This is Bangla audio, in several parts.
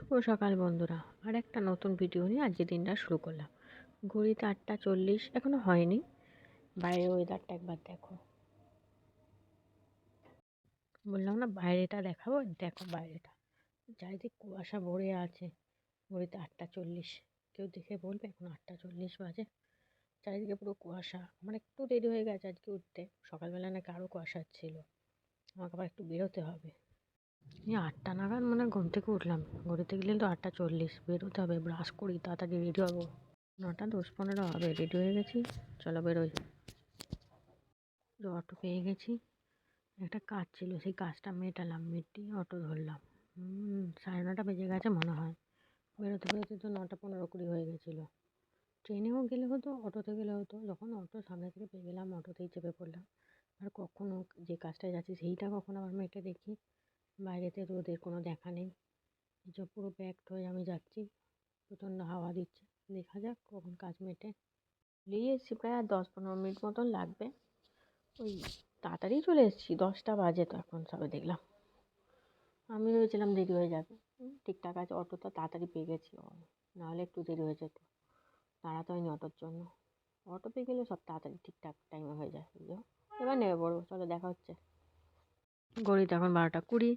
শুভ সকাল বন্ধুরা। আর একটা নতুন ভিডিও নিয়ে আজকে দিনটা শুরু করলাম। ঘড়িতে আটটা চল্লিশ, এখনও হয়নি। বাইরের ওয়েদারটা একবার দেখো। বললাম না, বাইরেটা দেখাবো? দেখো বাইরেটা। চারিদিক কুয়াশা ভরে আছে। ঘড়িতে আটটা চল্লিশ। কেউ দেখে বলবে, এখন আটটা চল্লিশ বাজে। চারিদিকে পুরো কুয়াশা। আমার একটু দেরি হয়ে গেছে আজকে উঠতে। সকালবেলা নাকি আরও কুয়াশা ছিল। আমাকে আবার একটু বেরোতে হবে। এই আটটা নাগাদ মানে ঘুম থেকে উঠলাম। ঘড়িতে গেলে তো আটটা চল্লিশ, বেরোতে হবে ব্রাশ করি, তাড়াতাড়ি রেডি হব। নটা দশ পনেরো হবে রেডি হয়ে গেছি। চলো বেরোই। অটো পেয়ে গেছি। একটা কাজ ছিল, সেই কাজটা মেটালাম, মেটিয়ে অটো ধরলাম। সাড়ে নটা বেজে গেছে মনে হয়। বেরোতে বেরোতে তো নটা পনেরো কুড়ি হয়ে গেছিল। ট্রেনেও গেলে হতো, অটোতে গেলে হতো। যখন অটো সামনে থেকে পেয়ে গেলাম, অটোতেই চেপে পড়লাম। আর কখনও যে কাজটায় যাচ্ছি, সেইটা কখন আবার মেটে দেখি। বাইরেতে রোদের কোনো দেখা নেই। যে পুরো প্যাকড হয়ে আমি যাচ্ছি। প্রচণ্ড হাওয়া দিচ্ছে। দেখা যাক কখন কাজ মেটে। চলেই এসেছি প্রায় আর দশ পনেরো মিনিট মতন লাগবে। ওই তাড়াতাড়ি চলে এসেছি। দশটা বাজে তো এখন সবে দেখলাম। আমি ভেবেছিলাম দেরি হয়ে যাবে। ঠিকঠাক আছে, অটোটা তাড়াতাড়ি পেয়ে গেছি। নাহলে একটু দেরি হয়ে যেত। দাঁড়াতে হয়নি অটোর জন্য। অটো পেয়ে গেলে সব তাড়াতাড়ি ঠিকঠাক টাইমে হয়ে যায়। এবার নেমে পড়ব। চলো, দেখা হচ্ছে। ঘড়িতে এখন বারোটা কুড়ি।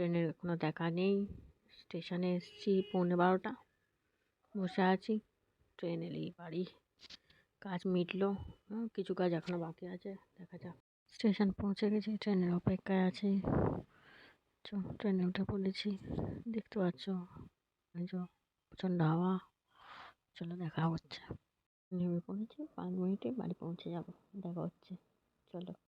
ট্রেনের কোনো দেখা নেই। স্টেশনে এসেছি পৌনে বারোটা। বসে আছি। ট্রেন এলেই বাড়ি। কাজ মিটলো। কিছু কাজ এখনও বাকি আছে। দেখা যাক। স্টেশন পৌঁছে গেছি। ট্রেনের অপেক্ষায় আছি। ট্রেনে উঠে পড়েছি। দেখতে পাচ্ছ প্রচণ্ড হাওয়া। চলো দেখা হচ্ছে। নেমে পড়েছি। পাঁচ মিনিটে বাড়ি পৌঁছে যাব। দেখা হচ্ছে। চলো।